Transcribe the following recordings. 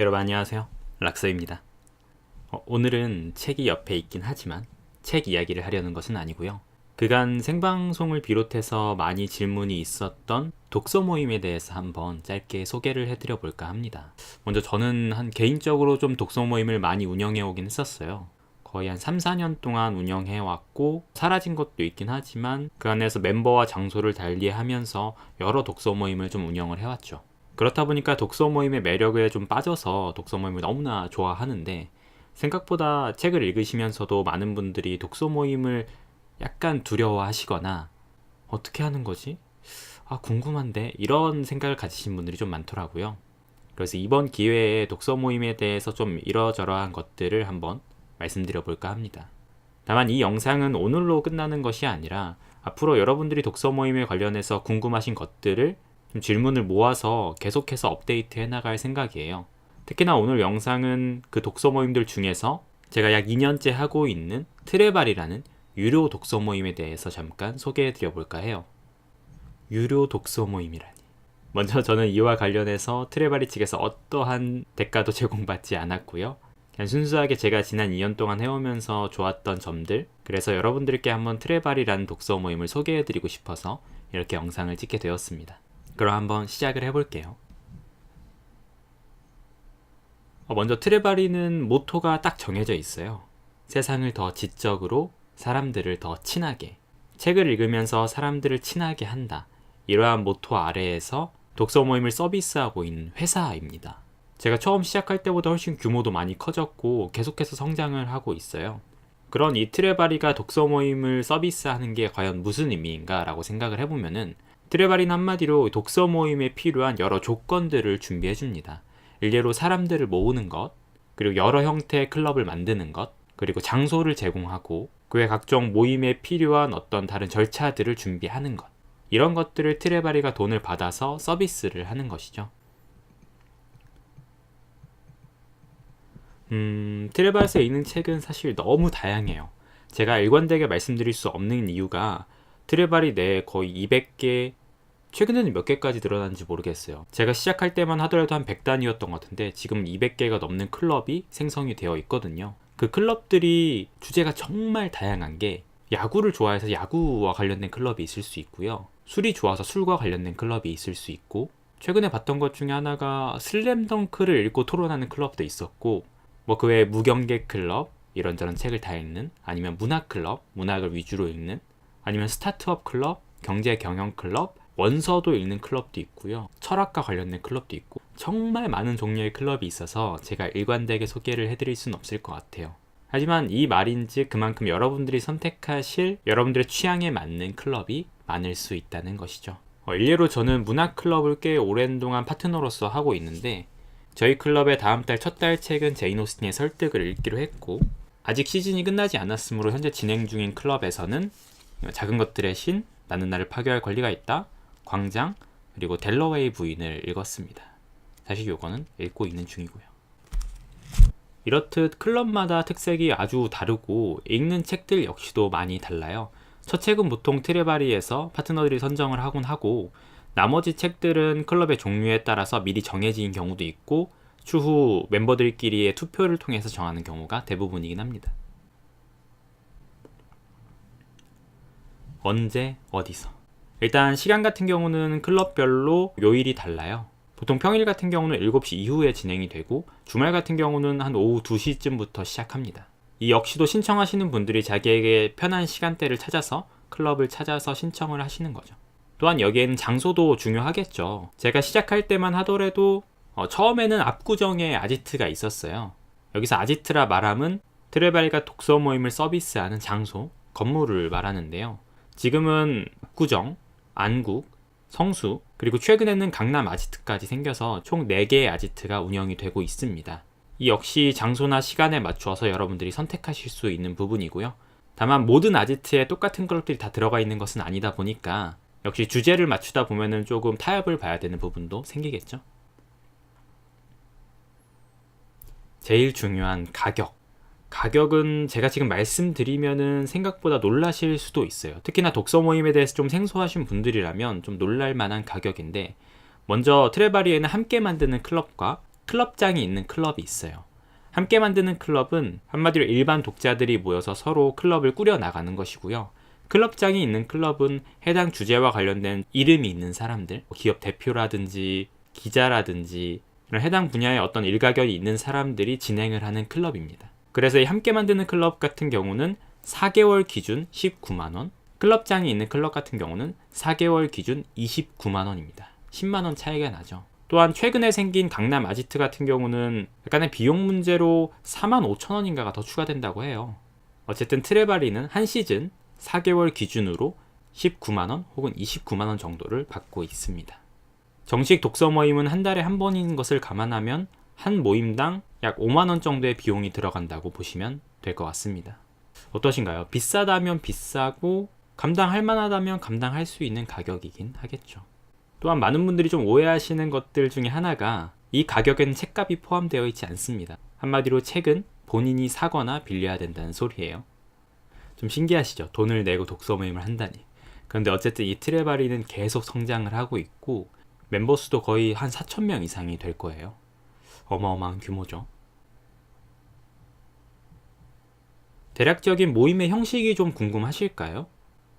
여러분 안녕하세요. 락서입니다. 어, 오늘은 책이 옆에 있긴 하지만 책 이야기를 하려는 것은 아니고요. 그간 생방송을 비롯해서 많이 질문이 있었던 독서 모임에 대해서 한번 짧게 소개를 해드려 볼까 합니다. 먼저 저는 한 개인적으로 좀 독서 모임을 많이 운영해 오긴 했었어요. 거의 한 3, 4년 동안 운영해 왔고 사라진 것도 있긴 하지만 그 안에서 멤버와 장소를 달리 하면서 여러 독서 모임을 좀 운영을 해왔죠. 그렇다 보니까 독서 모임의 매력에 좀 빠져서 독서 모임을 너무나 좋아하는데 생각보다 책을 읽으시면서도 많은 분들이 독서 모임을 약간 두려워하시거나 어떻게 하는 거지? 아, 궁금한데? 이런 생각을 가지신 분들이 좀 많더라고요. 그래서 이번 기회에 독서 모임에 대해서 좀 이러저러한 것들을 한번 말씀드려 볼까 합니다. 다만 이 영상은 오늘로 끝나는 것이 아니라 앞으로 여러분들이 독서 모임에 관련해서 궁금하신 것들을 좀 질문을 모아서 계속해서 업데이트 해 나갈 생각이에요. 특히나 오늘 영상은 그 독서 모임들 중에서 제가 약 2년째 하고 있는 트레발이라는 유료 독서 모임에 대해서 잠깐 소개해 드려 볼까 해요. 유료 독서 모임이라니. 먼저 저는 이와 관련해서 트레바리 측에서 어떠한 대가도 제공받지 않았고요. 그냥 순수하게 제가 지난 2년 동안 해오면서 좋았던 점들, 그래서 여러분들께 한번 트레바리라는 독서 모임을 소개해 드리고 싶어서 이렇게 영상을 찍게 되었습니다. 그럼 한번 시작을 해볼게요. 어, 먼저 트레바리는 모토가 딱 정해져 있어요. 세상을 더 지적으로 사람들을 더 친하게, 책을 읽으면서 사람들을 친하게 한다. 이러한 모토 아래에서 독서 모임을 서비스하고 있는 회사입니다. 제가 처음 시작할 때보다 훨씬 규모도 많이 커졌고 계속해서 성장을 하고 있어요. 그런 이 트레바리가 독서 모임을 서비스하는 게 과연 무슨 의미인가 라고 생각을 해보면은 트레바리는 한마디로 독서 모임에 필요한 여러 조건들을 준비해 줍니다. 일례로 사람들을 모으는 것, 그리고 여러 형태의 클럽을 만드는 것, 그리고 장소를 제공하고 그외 각종 모임에 필요한 어떤 다른 절차들을 준비하는 것. 이런 것들을 트레바리가 돈을 받아서 서비스를 하는 것이죠. 음, 트레바리에 있는 책은 사실 너무 다양해요. 제가 일관되게 말씀드릴 수 없는 이유가 트레바리 내에 거의 200개, 최근에는 몇 개까지 늘어난지 모르겠어요. 제가 시작할 때만 하더라도 한 100단위였던 것 같은데 지금 200개가 넘는 클럽이 생성이 되어 있거든요. 그 클럽들이 주제가 정말 다양한 게 야구를 좋아해서 야구와 관련된 클럽이 있을 수 있고요. 술이 좋아서 술과 관련된 클럽이 있을 수 있고 최근에 봤던 것 중에 하나가 슬램덩크를 읽고 토론하는 클럽도 있었고 뭐 그 외에 무경계 클럽 이런저런 책을 다 읽는 아니면 문학 클럽 문학을 위주로 읽는 아니면 스타트업 클럽 경제 경영 클럽 원서도 읽는 클럽도 있고요. 철학과 관련된 클럽도 있고 정말 많은 종류의 클럽이 있어서 제가 일관되게 소개를 해드릴 수는 없을 것 같아요. 하지만 이 말인즉 그만큼 여러분들이 선택하실 여러분들의 취향에 맞는 클럽이 많을 수 있다는 것이죠. 어, 일례로 저는 문학 클럽을 꽤 오랜 동안 파트너로서 하고 있는데 저희 클럽의 다음 달 첫 달 책은 제인 오스틴의 설득을 읽기로 했고 아직 시즌이 끝나지 않았으므로 현재 진행 중인 클럽에서는 작은 것들의 신, 나는 나를 파괴할 권리가 있다, 광장 그리고 델러웨이 부인을 읽었습니다. 사실 요거는 읽고 있는 중이고요. 이렇듯 클럽마다 특색이 아주 다르고 읽는 책들 역시도 많이 달라요. 첫 책은 보통 트레바리에서 파트너들이 선정을 하곤 하고 나머지 책들은 클럽의 종류에 따라서 미리 정해진 경우도 있고 추후 멤버들끼리의 투표를 통해서 정하는 경우가 대부분이긴 합니다. 언제 어디서 일단 시간 같은 경우는 클럽별로 요일이 달라요. 보통 평일 같은 경우는 7시 이후에 진행이 되고 주말 같은 경우는 한 오후 2시쯤부터 시작합니다. 이 역시도 신청하시는 분들이 자기에게 편한 시간대를 찾아서 클럽을 찾아서 신청을 하시는 거죠. 또한 여기에는 장소도 중요하겠죠. 제가 시작할 때만 하더라도 어, 처음에는 압구정에 아지트가 있었어요. 여기서 아지트라 말함은 트레발가 독서 모임을 서비스하는 장소, 건물을 말하는데요. 지금은 압구정, 안국, 성수, 그리고 최근에는 강남 아지트까지 생겨서 총 4개의 아지트가 운영이 되고 있습니다. 이 역시 장소나 시간에 맞추어서 여러분들이 선택하실 수 있는 부분이고요. 다만 모든 아지트에 똑같은 클럽들이 다 들어가 있는 것은 아니다 보니까 역시 주제를 맞추다 보면은 조금 타협을 봐야 되는 부분도 생기겠죠. 제일 중요한 가격. 가격은 제가 지금 말씀드리면은 생각보다 놀라실 수도 있어요. 특히나 독서 모임에 대해서 좀 생소하신 분들이라면 좀 놀랄 만한 가격인데 먼저 트레바리에는 함께 만드는 클럽과 클럽장이 있는 클럽이 있어요. 함께 만드는 클럽은 한마디로 일반 독자들이 모여서 서로 클럽을 꾸려 나가는 것이고요. 클럽장이 있는 클럽은 해당 주제와 관련된 이름이 있는 사람들, 뭐 기업 대표라든지 기자라든지 이런 해당 분야에 어떤 일가견이 있는 사람들이 진행을 하는 클럽입니다. 그래서 이 함께 만드는 클럽 같은 경우는 4개월 기준 19만 원, 클럽장이 있는 클럽 같은 경우는 4개월 기준 29만 원입니다. 10만 원 차이가 나죠. 또한 최근에 생긴 강남 아지트 같은 경우는 약간의 비용 문제로 4만 5천 원인가가 더 추가된다고 해요. 어쨌든 트레바리는 한 시즌 4개월 기준으로 19만 원 혹은 29만 원 정도를 받고 있습니다. 정식 독서 모임은 한 달에 한 번인 것을 감안하면 한 모임당 약 5만 원 정도의 비용이 들어간다고 보시면 될 것 같습니다. 어떠신가요? 비싸다면 비싸고 감당할 만하다면 감당할 수 있는 가격이긴 하겠죠. 또한 많은 분들이 좀 오해하시는 것들 중에 하나가 이 가격에는 책값이 포함되어 있지 않습니다. 한마디로 책은 본인이 사거나 빌려야 된다는 소리예요. 좀 신기하시죠? 돈을 내고 독서 모임을 한다니. 그런데 어쨌든 이 트레바리는 계속 성장을 하고 있고 멤버 수도 거의 한 4,000명 이상이 될 거예요. 어마어마한 규모죠. 대략적인 모임의 형식이 좀 궁금하실까요?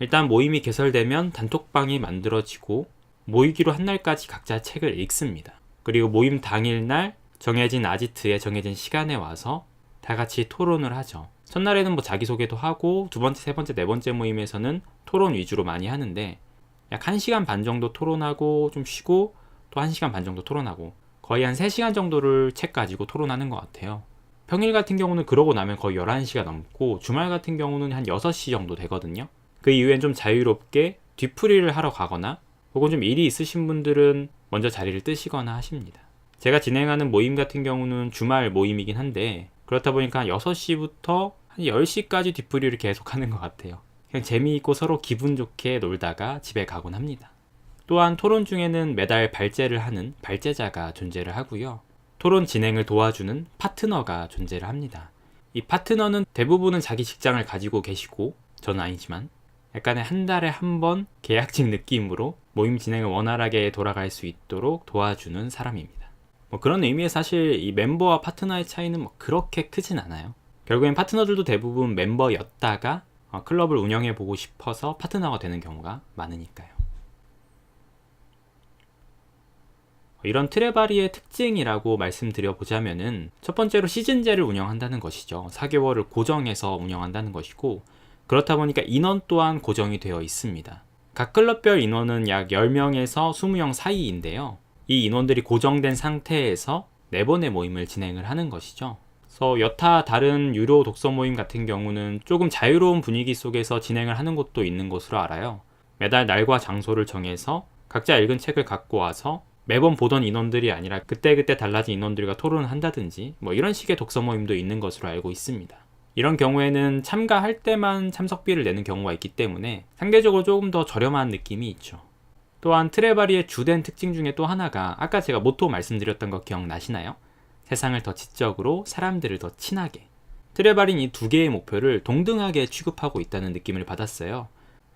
일단 모임이 개설되면 단톡방이 만들어지고 모이기로 한 날까지 각자 책을 읽습니다. 그리고 모임 당일날 정해진 아지트에 정해진 시간에 와서 다 같이 토론을 하죠. 첫날에는 뭐 자기소개도 하고 두 번째, 세 번째, 네 번째 모임에서는 토론 위주로 많이 하는데 약 1시간 반 정도 토론하고 좀 쉬고 또 1시간 반 정도 토론하고 거의 한 3시간 정도를 책 가지고 토론하는 것 같아요. 평일 같은 경우는 그러고 나면 거의 11시가 넘고 주말 같은 경우는 한 6시 정도 되거든요. 그 이후엔 좀 자유롭게 뒤풀이를 하러 가거나 혹은 좀 일이 있으신 분들은 먼저 자리를 뜨시거나 하십니다. 제가 진행하는 모임 같은 경우는 주말 모임이긴 한데 그렇다 보니까 한 6시부터 한 10시까지 뒤풀이를 계속 하는 것 같아요. 그냥 재미있고 서로 기분 좋게 놀다가 집에 가곤 합니다. 또한 토론 중에는 매달 발제를 하는 발제자가 존재를 하고요. 토론 진행을 도와주는 파트너가 존재를 합니다. 이 파트너는 대부분은 자기 직장을 가지고 계시고 저는 아니지만 약간의 한 달에 한 번 계약직 느낌으로 모임 진행을 원활하게 돌아갈 수 있도록 도와주는 사람입니다. 뭐 그런 의미에서 사실 이 멤버와 파트너의 차이는 뭐 그렇게 크진 않아요. 결국엔 파트너들도 대부분 멤버였다가 어, 클럽을 운영해 보고 싶어서 파트너가 되는 경우가 많으니까요. 이런 트레바리의 특징이라고 말씀드려 보자면은 첫 번째로 시즌제를 운영한다는 것이죠. 4개월을 고정해서 운영한다는 것이고 그렇다 보니까 인원 또한 고정이 되어 있습니다. 각 클럽별 인원은 약 10명에서 20명 사이인데요. 이 인원들이 고정된 상태에서 4번의 모임을 진행을 하는 것이죠. 그래서 여타 다른 유료 독서 모임 같은 경우는 조금 자유로운 분위기 속에서 진행을 하는 곳도 있는 것으로 알아요. 매달 날과 장소를 정해서 각자 읽은 책을 갖고 와서 매번 보던 인원들이 아니라 그때그때 달라진 인원들과 토론을 한다든지 뭐 이런 식의 독서 모임도 있는 것으로 알고 있습니다. 이런 경우에는 참가할 때만 참석비를 내는 경우가 있기 때문에 상대적으로 조금 더 저렴한 느낌이 있죠. 또한 트레바리의 주된 특징 중에 또 하나가 아까 제가 모토 말씀드렸던 거 기억나시나요? 세상을 더 지적으로 사람들을 더 친하게. 트레바린 이 두 개의 목표를 동등하게 취급하고 있다는 느낌을 받았어요.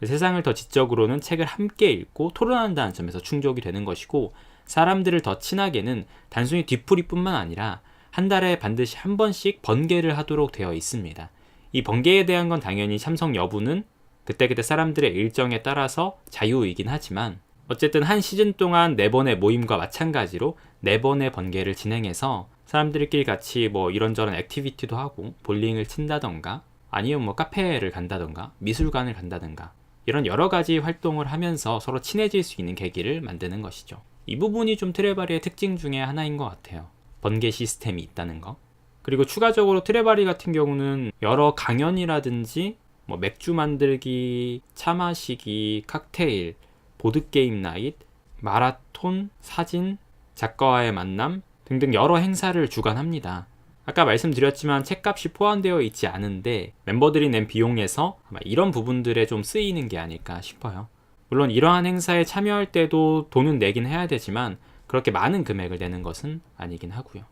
세상을 더 지적으로는 책을 함께 읽고 토론한다는 점에서 충족이 되는 것이고 사람들을 더 친하게는 단순히 뒤풀이뿐만 아니라 한 달에 반드시 한 번씩 번개를 하도록 되어 있습니다. 이 번개에 대한 건 당연히 참석 여부는 그때그때 사람들의 일정에 따라서 자유이긴 하지만 어쨌든 한 시즌 동안 네 번의 모임과 마찬가지로 네 번의 번개를 진행해서 사람들끼리 같이 뭐 이런저런 액티비티도 하고 볼링을 친다던가 아니면 뭐 카페를 간다던가 미술관을 간다던가 이런 여러 가지 활동을 하면서 서로 친해질 수 있는 계기를 만드는 것이죠. 이 부분이 좀 트레바리의 특징 중에 하나인 것 같아요. 번개 시스템이 있다는 거. 그리고 추가적으로 트레바리 같은 경우는 여러 강연이라든지 뭐 맥주 만들기, 차 마시기, 칵테일, 보드게임 나잇, 마라톤, 사진, 작가와의 만남 등등 여러 행사를 주관합니다. 아까 말씀드렸지만 책값이 포함되어 있지 않은데 멤버들이 낸 비용에서 아마 이런 부분들에 좀 쓰이는 게 아닐까 싶어요. 물론 이러한 행사에 참여할 때도 돈은 내긴 해야 되지만 그렇게 많은 금액을 내는 것은 아니긴 하고요.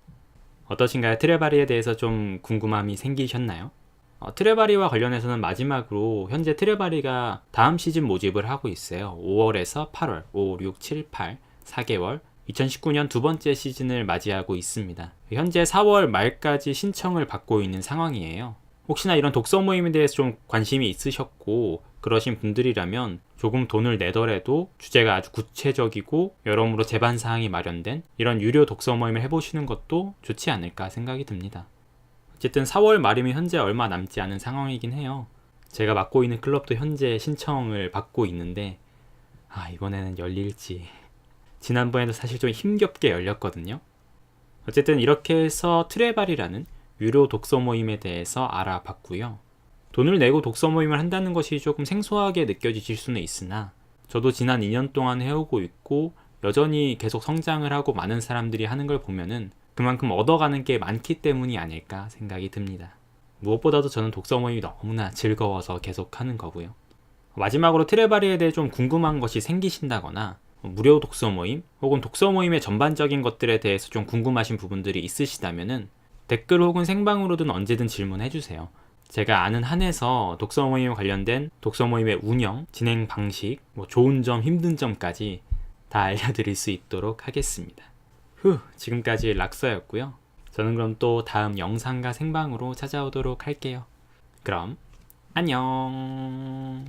어떠신가요? 트레바리에 대해서 좀 궁금함이 생기셨나요? 어, 트레바리와 관련해서는 마지막으로 현재 트레바리가 다음 시즌 모집을 하고 있어요. 5월에서 8월, 5, 6, 7, 8, 4개월 2019년 두 번째 시즌을 맞이하고 있습니다. 현재 4월 말까지 신청을 받고 있는 상황이에요. 혹시나 이런 독서 모임에 대해서 좀 관심이 있으셨고 그러신 분들이라면 조금 돈을 내더라도 주제가 아주 구체적이고 여러모로 제반 사항이 마련된 이런 유료 독서 모임을 해보시는 것도 좋지 않을까 생각이 듭니다. 어쨌든 4월 말이면 현재 얼마 남지 않은 상황이긴 해요. 제가 맡고 있는 클럽도 현재 신청을 받고 있는데 아 이번에는 열릴지 지난번에도 사실 좀 힘겹게 열렸거든요. 어쨌든 이렇게 해서 트레발이라는 유료 독서 모임에 대해서 알아봤고요. 돈을 내고 독서 모임을 한다는 것이 조금 생소하게 느껴지실 수는 있으나 저도 지난 2년 동안 해오고 있고 여전히 계속 성장을 하고 많은 사람들이 하는 걸 보면은 그만큼 얻어가는 게 많기 때문이 아닐까 생각이 듭니다. 무엇보다도 저는 독서 모임이 너무나 즐거워서 계속 하는 거고요. 마지막으로 트레바리에 대해 좀 궁금한 것이 생기신다거나 무료 독서 모임 혹은 독서 모임의 전반적인 것들에 대해서 좀 궁금하신 부분들이 있으시다면은 댓글 혹은 생방으로든 언제든 질문해 주세요. 제가 아는 한에서 독서 모임에 관련된 독서 모임의 운영, 진행 방식, 뭐 좋은 점, 힘든 점까지 다 알려드릴 수 있도록 하겠습니다. 후, 지금까지 락서였고요. 저는 그럼 또 다음 영상과 생방으로 찾아오도록 할게요. 그럼 안녕.